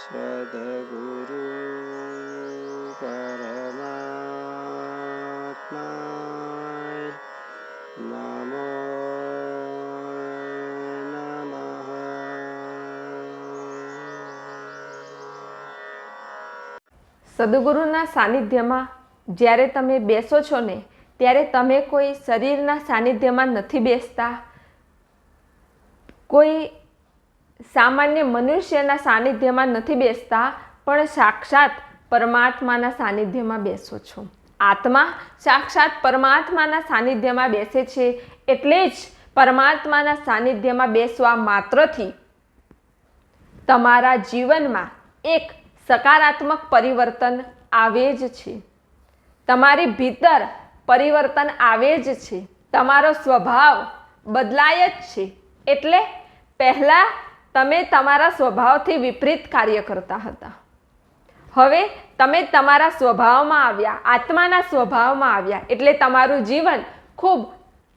સદગુરુ પરમાત્મા નમો સદગુરુના સાનિધ્યમાં જ્યારે તમે બેસો છો ને ત્યારે તમે કોઈ શરીરના સાનિધ્યમાં નથી બેસતા? કોઈ સામાન્ય મનુષ્યના સાનિધ્યમાં નથી બેસતા, પણ સાક્ષાત પરમાત્માના સાનિધ્યમાં બેસો છો. આત્મા સાક્ષાત પરમાત્માના સાનિધ્યમાં બેસે છે, એટલે જ પરમાત્માના સાનિધ્યમાં બેસવા માત્રથી તમારા જીવનમાં એક સકારાત્મક પરિવર્તન આવે જ છે. તમારી ભીતર પરિવર્તન આવે જ છે. તમારો સ્વભાવ બદલાય જ છે. એટલે પહેલાં તમે તમારા સ્વભાવથી વિપરીત કાર્ય કરતા હતા. હવે તમે તમારા સ્વભાવમાં આવ્યા, આત્માના સ્વભાવમાં આવ્યા. એટલે તમારું જીવન ખૂબ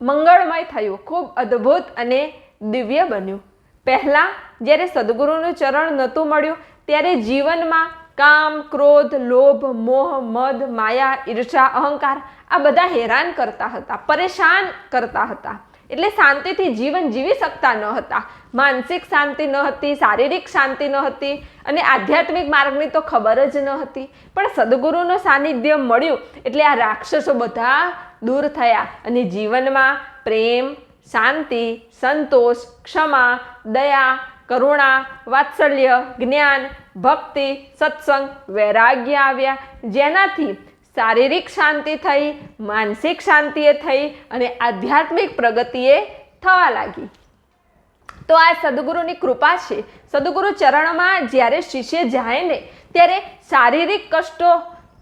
મંગળમય થયું, ખૂબ અદ્ભુત અને દિવ્ય બન્યું. પહેલાં જ્યારે સદગુરુનું ચરણ નહોતું મળ્યું, ત્યારે જીવનમાં કામ, ક્રોધ, લોભ, મોહ, મદ, માયા, ઈર્ષા, અહંકાર આ બધા હેરાન કરતા હતા, પરેશાન કરતા હતા. એટલે શાંતિથી જીવન જીવી શકતા ન હતા. માનસિક શાંતિ ન હતી, શારીરિક શાંતિ ન હતી અને આધ્યાત્મિક માર્ગની તો ખબર જ ન હતી. પણ સદગુરુનું સાનિધ્ય મળ્યું એટલે આ રાક્ષસો બધા દૂર થયા અને જીવનમાં પ્રેમ, શાંતિ, સંતોષ, ક્ષમા, દયા, કરુણા, વાત્સલ્ય, જ્ઞાન, ભક્તિ, સત્સંગ, વૈરાગ્ય આવ્યા. જેનાથી શારીરિક શાંતિ થઈ, માનસિક શાંતિએ થઈ અને આધ્યાત્મિક પ્રગતિએ થવા લાગી. તો આ સદગુરુની કૃપા છે. સદગુરુ ચરણમાં જ્યારે શિષ્ય જાય ને, ત્યારે શારીરિક કષ્ટો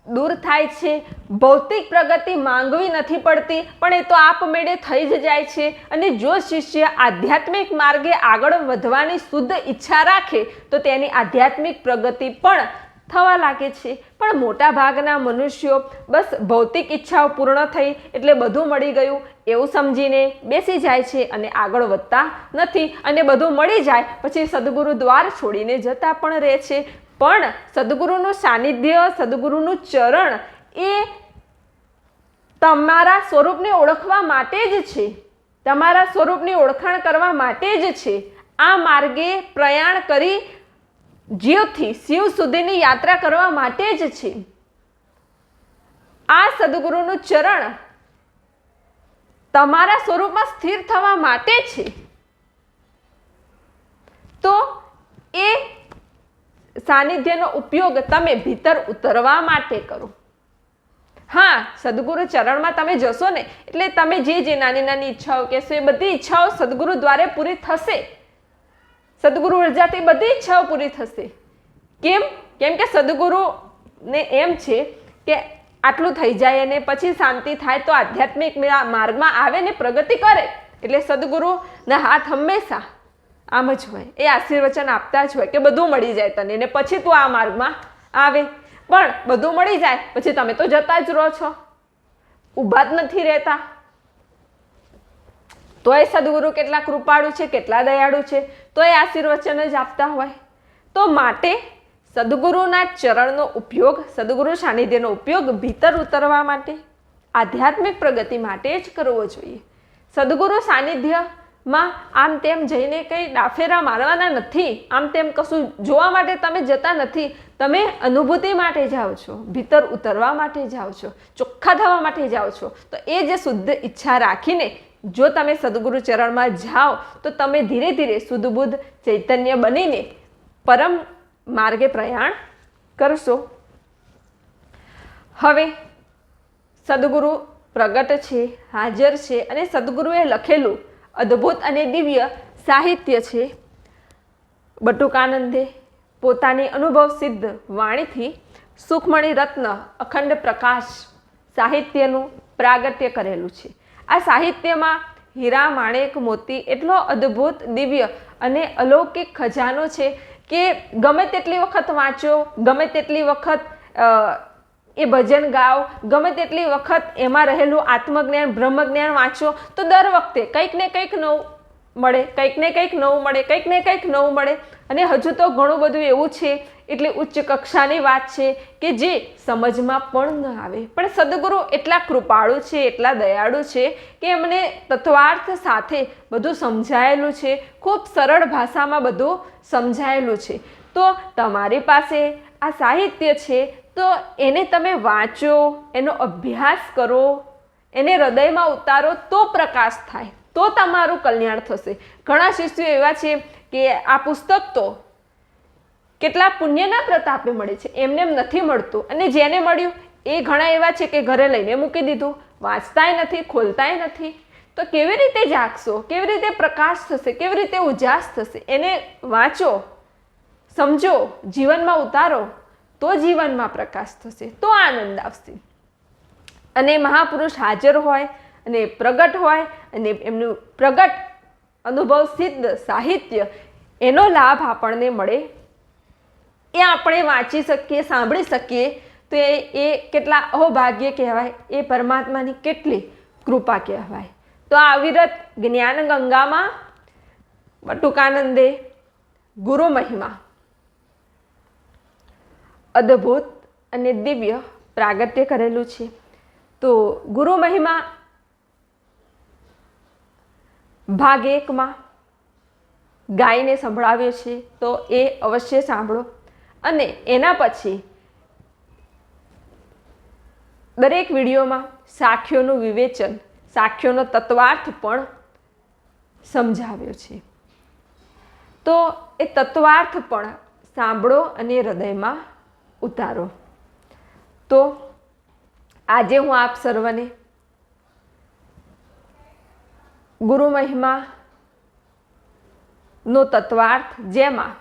દૂર થાય છે. ભૌતિક પ્રગતિ માંગવી નથી પડતી, પણ એ તો આપમેળે થઈ જ જાય છે. અને જો શિષ્ય આધ્યાત્મિક માર્ગે આગળ વધવાની શુદ્ધ ઈચ્છા રાખે, તો તેની આધ્યાત્મિક પ્રગતિ પણ થવા લાગે છે. પણ મોટા ભાગના મનુષ્યો બસ ભૌતિક ઈચ્છાઓ પૂર્ણ થઈ એટલે બધું મળી ગયું. એવું સમજીને બેસી જાય છે અને આગળ વધતા નથી અને બધું મળી જાય પછી સદગુરુ દ્વાર છોડીને જતા પણ રહે છે. પણ સદગુરુનું સાનિધ્ય, સદગુરુનું ચરણ એ તમારા સ્વરૂપને ઓળખવા માટે જ છે. તમારા સ્વરૂપની ઓળખાણ કરવા માટે જ છે. આ માર્ગે પ્રયાણ કરી જીવથી શિવ સુધીની યાત્રા કરવા માટે જ છે. આ સદગુરુનું ચરણ તમારા સ્વરૂપમાં સ્થિર થવા માટે છે. તો એ સાનિધ્યનો ઉપયોગ તમે ભીતર ઉતરવા માટે કરો. હા, સદગુરુ ચરણમાં તમે જશો ને, એટલે તમે જે જે નાની નાની ઈચ્છાઓ કહેશો એ બધી ઈચ્છાઓ સદગુરુ દ્વારે પૂરી થશે. સદગુરુ ઉર્જાથી બધી ઈચ્છાઓ પૂરી થશે. કેમ? કેમ કે સદગુરુને એમ છે કે આટલું થઈ જાય અને પછી શાંતિ થાય તો આધ્યાત્મિક માર્ગમાં આવે ને પ્રગતિ કરે. એટલે સદગુરુના હાથ હંમેશા આમ જ હોય. એ આશીર્વચન આપતા જ હોય કે બધું મળી જાય તને ને પછી તું આ માર્ગમાં આવે. પણ બધું મળી જાય, પછી તમે તો જતા જ રહો છો. ઊભા જ નથી રહેતા. તો એ સદગુરુ કેટલા કૃપાળુ છે, કેટલા દયાળુ છે. તો એ આશીર્વચન જ આપતા હોય. તો માટે સદગુરુના ચરણનો ઉપયોગ, સદગુરુ સાનિધ્યનો ઉપયોગ ભીતર ઉતરવા માટે, આધ્યાત્મિક પ્રગતિ માટે જ કરવો જોઈએ. સદગુરુ સાનિધ્યમાં આમ તેમ જઈને કંઈ ડાફેરા મારવાના નથી, આમ તેમ કશું જોવા માટે તમે જતા નથી, તમે અનુભૂતિ માટે જાઓ છો, ભીતર ઉતરવા માટે જાઓ છો, ચોખ્ખા થવા માટે જાઓ છો. તો એ જે શુદ્ધ ઈચ્છા રાખીને જો તમે સદગુરુ ચરણમાં જાઓ, તો તમે ધીરે ધીરે સુદબુદ્ધ ચૈતન્ય બનીને પરમ માર્ગે પ્રયાણ કરશો. હવે સદગુરુ પ્રગટ છે, હાજર છે અને સદગુરુએ લખેલું અદ્ભુત અને દિવ્ય સાહિત્ય છે. બટુકાનંદે પોતાની અનુભવ સિદ્ધ વાણીથી સુખમણી રત્ન અખંડ પ્રકાશ સાહિત્યનું પ્રાગટ્ય કરેલું છે. આ સાહિત્યમાં હીરા માણેક મોતી એટલો અદ્ભુત દિવ્ય અને અલૌકિક ખજાનો છે કે ગમે તેટલી વખત વાંચો, ગમે તેટલી વખત એ ભજન ગાઓ, ગમે તેટલી વખત એમાં રહેલું આત્મજ્ઞાન, બ્રહ્મજ્ઞાન વાંચો, તો દર વખતે કંઈક ને કંઈક નવું મળે, કંઈક ને કંઈક નવું મળે, કંઈક ને કંઈક નવું મળે. અને હજુ તો ઘણું બધું એવું છે, એટલે ઉચ્ચ કક્ષાની વાત છે કે જે સમજમાં પણ ન આવે. પણ સદગુરુ એટલા કૃપાળુ છે, એટલા દયાળુ છે કે એમને તત્વાર્થ સાથે બધું સમજાયેલું છે, ખૂબ સરળ ભાષામાં બધું સમજાયેલું છે. તો તમારી પાસે આ સાહિત્ય છે, તો એને તમે વાંચો, એનો અભ્યાસ કરો, એને હૃદયમાં ઉતારો તો પ્રકાશ થાય. તો તમારું કલ્યાણ થશે. ઘણા શિષ્યો એવા છે કે આ પુસ્તક તો કેટલા પુણ્યના પ્રતાપે મળે છે. એમને એમ નથી મળતું. અને જેને મળ્યું, એ ઘણા એવા છે કે ઘરે લઈને મૂકી દીધું. વાંચતાય નથી, ખોલતાય નથી. તો કેવી રીતે જાગશો? કેવી રીતે પ્રકાશ થશે? કેવી રીતે ઉજાસ થશે? એને વાંચો, સમજો, જીવનમાં ઉતારો, તો જીવનમાં પ્રકાશ થશે, તો આનંદ આવશે. અને મહાપુરુષ હાજર હોય અને પ્રગટ હોય અને એમનું પ્રગટ અનુભવ, સિદ્ધ સાહિત્ય, એનો લાભ આપણને મળે. એ આપણે વાંચી શકીએ, સાંભળી શકીએ. તો એ એ કેટલા અહોભાગ્ય કહેવાય? એ પરમાત્માની કેટલી કૃપા કહેવાય? તો આ અવિરત જ્ઞાન ગંગામાં બટુકાનંદે ગુરુ મહિમા, અદ્ભુત અને દિવ્ય પ્રાગટ્ય કરેલું છે. તો ગુરુ મહિમા ભાગ એકમાં ગાયને સંભળાવ્યો છે, તો એ અવશ્ય સાંભળો. અને એના પછી દરેક વિડીયોમાં સાખ્યોનું વિવેચન, સાખ્યોનો તત્વાર્થ પણ સમજાવ્યો છે. તો એ તત્વાર્થ પણ સાંભળો અને હૃદયમાં ઉતારો. તો આજે હું આપ સર્વને ગુરુ મહિમા નો તત્વાર્થ જેમાં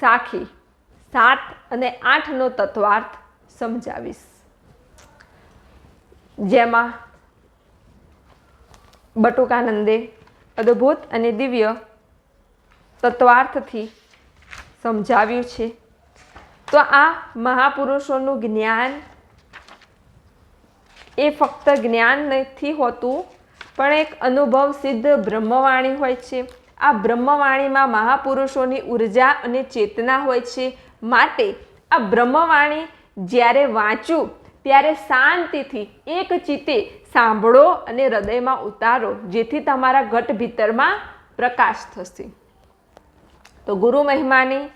સાખી સાત અને આઠનો તત્વાર્થ સમજાવીશ. જેમાં બટુકાનંદે અદ્ભુત અને દિવ્ય તત્વાર્થથી સમજાવ્યું છે. તો આ મહાપુરુષોનું જ્ઞાન એ ફક્ત જ્ઞાન નથી હોતું પણ એક અનુભવ સિદ્ધ બ્રહ્મવાણી હોય છે. આ બ્રહ્મવાણીમાં મહાપુરુષોની ઊર્જા અને ચેતના હોય છે. માટે આ બ્રહ્મવાણી જ્યારે વાંચું, ત્યારે શાંતિથી એક ચિત્તે સાંભળો અને હૃદયમાં ઉતારો, જેથી તમારા ઘટ ભીતરમાં પ્રકાશ થશે. તો ગુરુ મહિમાની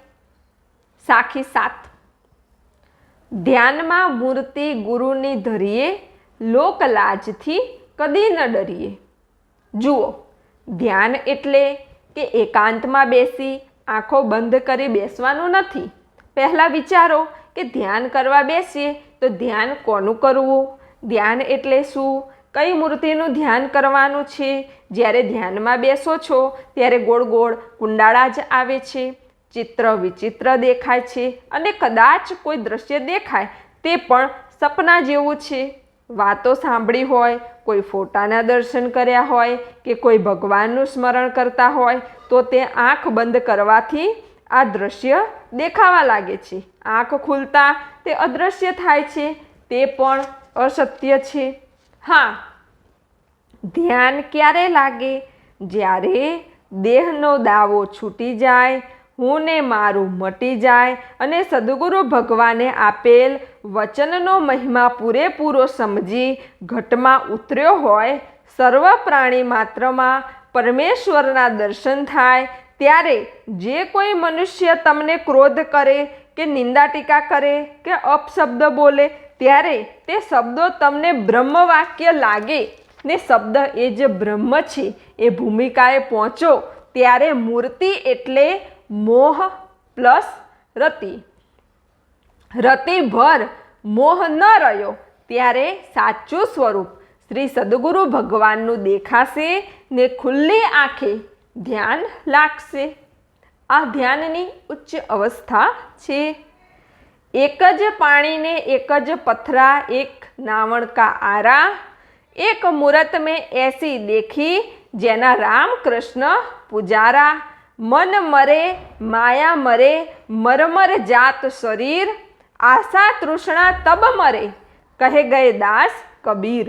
સાખી સાત. ધ્યાનમાં મૂર્તિ ગુરુની ધરીએ લોકલાજથી કદી ન ડરીએ. જુઓ, ધ્યાન એટલે કે એકાંતમાં બેસી આંખો બંધ કરી બેસવાનું નથી. પહેલાં વિચારો કે ધ્યાન કરવા બેસીએ તો ધ્યાન કોનું કરવું? ધ્યાન એટલે શું? કઈ મૂર્તિનું ધ્યાન કરવાનું છે? જ્યારે ધ્યાનમાં બેસો છો, ત્યારે ગોળ ગોળ કુંડાળા જ આવે છે. ચિત્ર વિચિત્ર દેખાય છે અને કદાચ કોઈ દ્રશ્ય દેખાય, તે પણ સપના જેવું છે. વાતો સાંભળી હોય, કોઈ ફોટાના દર્શન કર્યા હોય કે કોઈ ભગવાનનું સ્મરણ કરતા હોય, તો તે આંખ બંધ કરવાથી આ દ્રશ્ય દેખાવા લાગે છે. આંખ ખુલતા તે અદૃશ્ય થાય છે, તે પણ અસત્ય છે. હા, ધ્યાન ક્યારે લાગે? જ્યારે દેહનો દાવો છૂટી જાય, હું ને મારું મટી જાય અને સદગુરુ ભગવાને આપેલ વચનનો મહિમા પૂરેપૂરો સમજી ઘટમાં ઉતર્યો હોય, સર્વ પ્રાણી માત્રમાં પરમેશ્વરના દર્શન થાય, ત્યારે જે કોઈ મનુષ્ય તમને ક્રોધ કરે કે નિંદા ટીકા કરે કે અપશબ્દ બોલે, ત્યારે તે શબ્દો તમને બ્રહ્મવાક્ય લાગે ને શબ્દ એ જે બ્રહ્મ છે. એ ભૂમિકાએ પહોંચો ત્યારે મૂર્તિ એટલે મોહ પ્લસ રતિ. રતિભર મોહ ન રહ્યો. ત્યારે સાચું સ્વરૂપ શ્રી સદગુરુ ભગવાનનું દેખાશે ને ખુલ્લી આંખે ધ્યાન લાગશે. આ ધ્યાનની ઉચ્ચ અવસ્થા છે. એક જ પાણીને એક જ પથરા, એક નાવણ કા આરા, એક મૂરત મેં એસી દેખી જેના રામ કૃષ્ણ પુજારા. મન મરે, માયા મરે, મરમર જાત શરીર આશા તૃષ્ણા તબ મરે. કહે ગયે દાસ કબીર,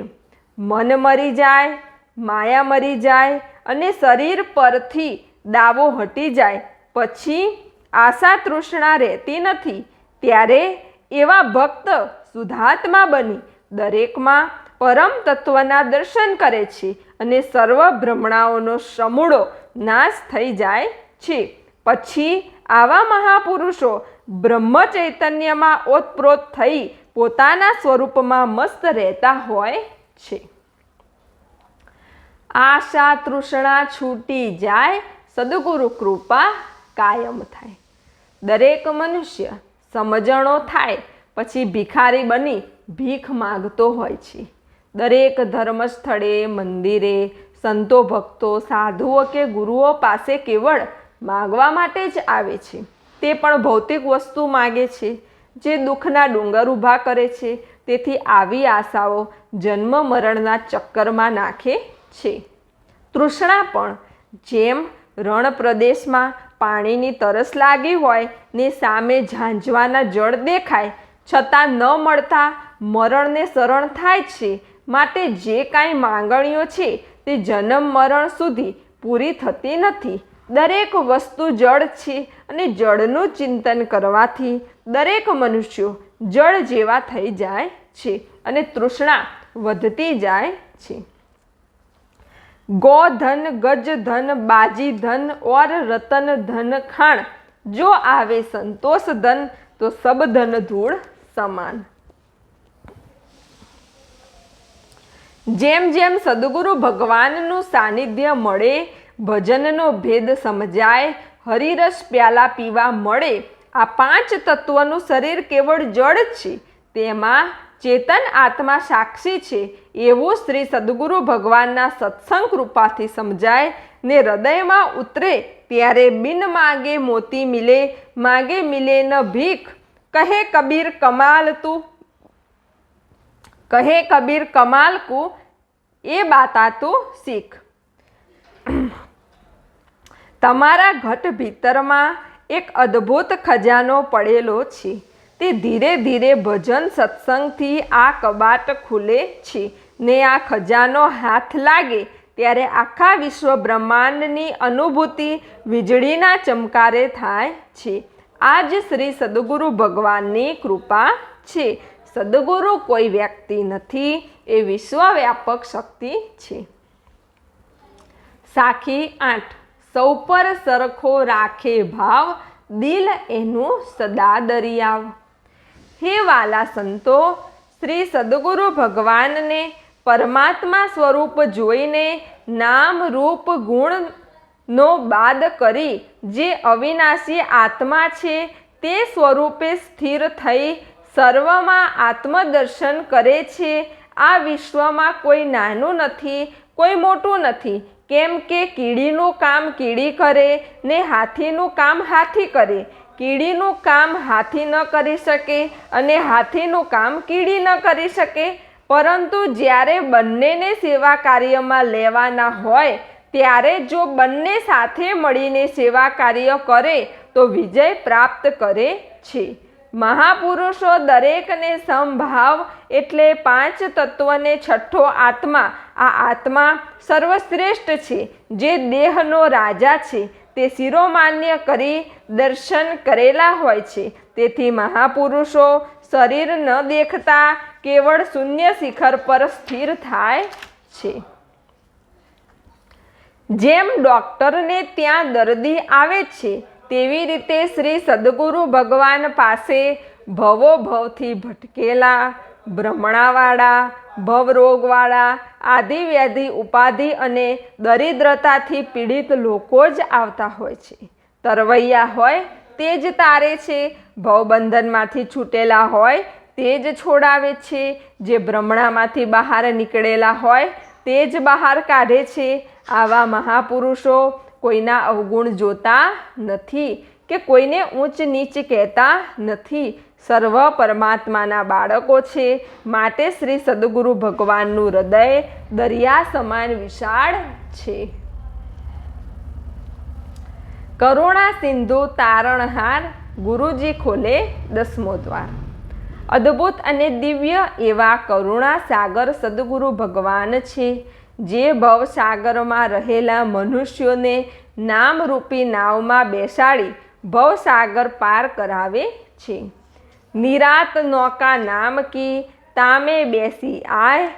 મન મરી જાય, માયા મરી જાય અને શરીર પરથી દાવો હટી જાય. પછી આશા તૃષ્ણા રહેતી નથી, ત્યારે એવા ભક્ત સુધાત્મા બની દરેકમાં પરમ તત્વના દર્શન કરે છે અને સર્વ ભ્રમણાઓનો સમૂળો નાશ થઈ જાય છે. પછી આવા મહાપુરુષો બ્રહ્મ ચૈતન્યમાં ઓતપ્રોત થઈ પોતાના સ્વરૂપમાં મસ્ત રહેતા હોય છે. આશા તૃષ્ણા છૂટી જાય, સદગુરુ કૃપા કાયમ થાય. દરેક મનુષ્ય સમજણો થાય, પછી ભિખારી બની ભીખ માગતો હોય છે. દરેક ધર્મસ્થળે, મંદિરે, સંતો ભક્તો, સાધુઓ કે ગુરુઓ પાસે કેવળ માગવા માટે જ આવે છે. તે પણ ભૌતિક વસ્તુ માગે છે, જે દુઃખના ડુંગર ઊભા કરે છે. તેથી આવી આશાઓ જન્મ મરણના ચક્કરમાં નાખે છે. તૃષ્ણા પણ, જેમ રણ પ્રદેશમાં પાણીની તરસ લાગી હોય ને સામે ઝાંઝવાના જળ દેખાય, છતાં ન મળતા મરણને શરણ થાય છે. માટે જે કાંઈ માંગણીઓ છે, તે જન્મ મરણ સુધી પૂરી થતી નથી. દરેક વસ્તુ જળ છે અને જળનું ચિંતન કરવાથી દરેક મનુષ્યો જળ જેવા થઈ જાય છે અને તૃષ્ણા વધતી જાય છે. ગોધન બાજી ધન ઓર રતન ધન ખાણ. જો આવે સંતોષ ધન, તો સબ ધન ધૂળ સમાન. જેમ જેમ સદગુરુ ભગવાનનું સાનિધ્ય મળે ભજનનો ભેદ સમજાય, હરિરસ પ્યાલા પીવા મળે. આ પાંચ તત્વનું શરીર કેવળ જળ છે. તેમાં ચેતન આત્મા સાક્ષી છે. એવું શ્રી સદગુરુ ભગવાનના સત્સંગ કૃપાથી સમજાય ને હૃદયમાં ઉતરે. ત્યારે બિન માગે મોતી મિલે, માગે મિલે ન ભીખ. કહે કબીર કમાલ તું, કહે કબીર કમાલ કુ, એ બાતા તું શીખ. તમારા ઘટ ભીતરમાં એક અદ્ભુત ખજાનો પડેલો છે. તે ધીરે ધીરે ભજન સત્સંગથી આ કબાટ ખુલે છે ને આ ખજાનો હાથ લાગે ત્યારે આખા વિશ્વ બ્રહ્માંડની અનુભૂતિ વીજળીના ચમકારે થાય છે. આ જ શ્રી સદગુરુ ભગવાનની કૃપા છે. સદગુરુ કોઈ વ્યક્તિ નથી એ વિશ્વવ્યાપક શક્તિ છે. સાખી આઠ. સૌ પર સરખો રાખે ભાવ, દિલ એનું સદા દરિયાવ. હે વાલા સંતો, શ્રી સદગુરુ ભગવાનને પરમાત્મા સ્વરૂપ જોઈને નામ રૂપ ગુણનો બાદ કરી જે અવિનાશી આત્મા છે તે સ્વરૂપે સ્થિર થઈ સર્વમાં આત્મદર્શન કરે છે. આ વિશ્વમાં કોઈ નાનું નથી, કોઈ મોટું નથી કેમ કે કીડીનું કામ કીડી કરે ને હાથીનું કામ હાથી કરે. કીડીનું કામ હાથી ન કરી શકે અને હાથીનું કામ કીડી ન કરી શકે. પરંતુ જ્યારે બંનેને સેવા કાર્યમાં લેવાના હોય, ત્યારે જો બંને સાથે મળીને સેવા કાર્ય કરે, તો વિજય પ્રાપ્ત કરે છે. મહાપુરુષો દરેકને સમભાવ એટલે પાંચ તત્વને છઠ્ઠો આત્મા. આ આત્મા સર્વશ્રેષ્ઠ છે, જે દેહનો રાજા છે. તે શિરોમાન્ય કરી દર્શન કરેલા હોય છે. તેથી મહાપુરુષો શરીર ન દેખતા કેવળ શૂન્ય શિખર પર સ્થિર થાય છે. જેમ ડૉક્ટરને ત્યાં દર્દી આવે છે તેવી રીતે શ્રી સદગુરુ ભગવાન પાસે ભવો ભવથી ભટકેલા, ભ્રમણાવાળા, ભવરોગવાળા આદિ વ્યાધિ ઉપાધિ અને દરિદ્રતાથી પીડિત લોકો જ આવતા હોય છે. તરવૈયા હોય તે જ તારે છે, ભવબંધનમાંથી છૂટેલા હોય તે જ છોડાવે છે, જે ભ્રમણામાંથી બહાર નીકળેલા હોય તે જ બહાર કાઢે છે. આવા મહાપુરુષો કોઈના અવગુણ જોતા નથી કે કોઈને ઊંચ નીચ કહેતા નથી. સર્વ પરમાત્માના બાળકો છે. માટે શ્રી સદગુરુ ભગવાનનું હૃદય દરિયા સમાન વિશાળ છે. કરુણા સિંધુ તારણહાર ગુરુજી ખોલે દસમો દ્વાર. અદ્ભુત અને દિવ્ય એવા કરુણા સાગર સદગુરુ ભગવાન છે. જે ભવસાગરમાં રહેલા મનુષ્યોને નામરૂપી નાવમાં બેસાડી ભવસાગર પાર કરાવે છે. નિરાત નૌકા નામ કી તામે બેસી આય,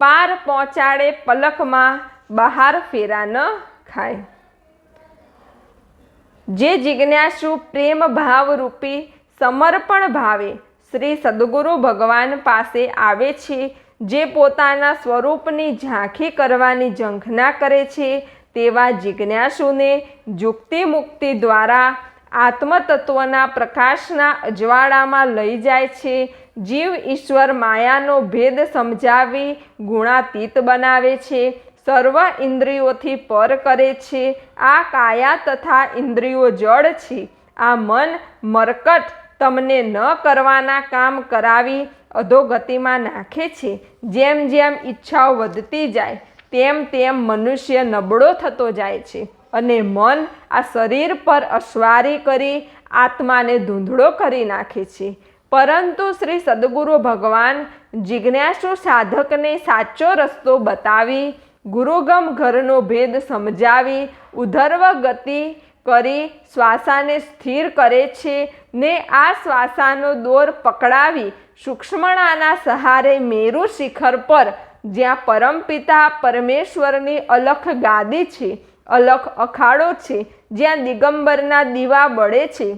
પાર પહોંચાડે પલકમાં બહાર ફેરા ન ખાય. જે જિજ્ઞાસુ પ્રેમ ભાવરૂપી સમર્પણ ભાવે શ્રી સદગુરુ ભગવાન પાસે આવે છે જે પોતાના સ્વરૂપની ઝાંખી કરવાની ઝંખના કરે છે, તેવા જિજ્ઞાસુને જુક્તિ મુક્તિ દ્વારા આત્મતત્વના પ્રકાશના અજવાળામાં લઈ જાય છે. જીવ ઈશ્વર માયાનો ભેદ સમજાવી ગુણાતીત બનાવે છે. સર્વ ઇન્દ્રિયોથી પર કરે છે. આ કાયા તથા ઇન્દ્રિયો જડ છે. આ મન મરકટ તમને ન કરવાના કામ કરાવી અધોગતિમાં નાખે છે. જેમ જેમ ઈચ્છાઓ વધતી જાય, તેમ તેમ મનુષ્ય નબળો થતો જાય છે અને મન આ શરીર પર અસવારી કરી આત્માને ધૂંધળો કરી નાખે છે. પરંતુ શ્રી સદગુરુ ભગવાન જિજ્ઞાસુ સાધકને સાચો રસ્તો બતાવી, ગુરુગમ ઘરનો ભેદ સમજાવી, ઉધર્વ ગતિ કરી શ્વાસાને સ્થિર કરે છે ને આ શ્વાસાનો દોર પકડાવી સૂક્ષ્મણાના સહારે મેરુ શિખર પર, જ્યાં પરમપિતા પરમેશ્વરની અલખ ગાદી છે, અલખ અખાડો છે, જ્યાં દિગંબરના દીવા બળે છે,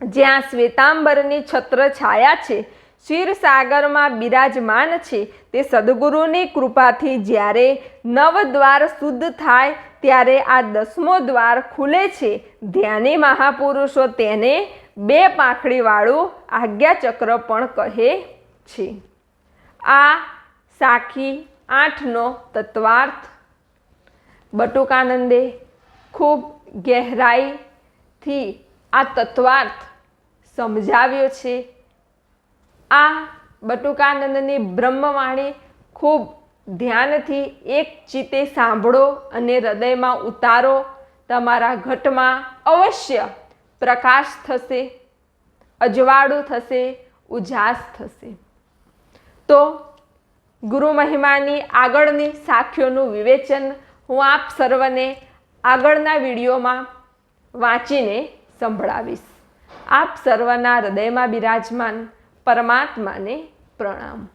જ્યાં શ્વેતાંબરની છત્ર છાયા છે ક્ષીરસાગરમાં બિરાજમાન છે. તે સદગુરુની કૃપાથી જ્યારે નવ દ્વાર શુદ્ધ થાય, ત્યારે આ દસમો દ્વાર ખુલે છે. ધ્યાની મહાપુરુષો તેને બે પાંખડીવાળું આજ્ઞાચક્ર પણ કહે છે. આ સાખી આઠનો તત્વાર્થ. બટુકાનંદે ખૂબ ગહેરાઈથી આ તત્વાર્થ સમજાવ્યો છે. આ બટુકાનંદની બ્રહ્મવાણી ખૂબ ધ્યાનથી એક ચિત્તે સાંભળો અને હૃદયમાં ઉતારો. તમારા ઘટમાં અવશ્ય પ્રકાશ થશે, અજવાળું થશે, ઉજાસ થશે. તો ગુરુ મહિમાની આગળની સાખીઓનું વિવેચન હું આપ સર્વને આગળના વિડીયોમાં વાંચીને સંભળાવીશ. આપ સર્વના હૃદયમાં બિરાજમાન પરમાત્માને પ્રણામ.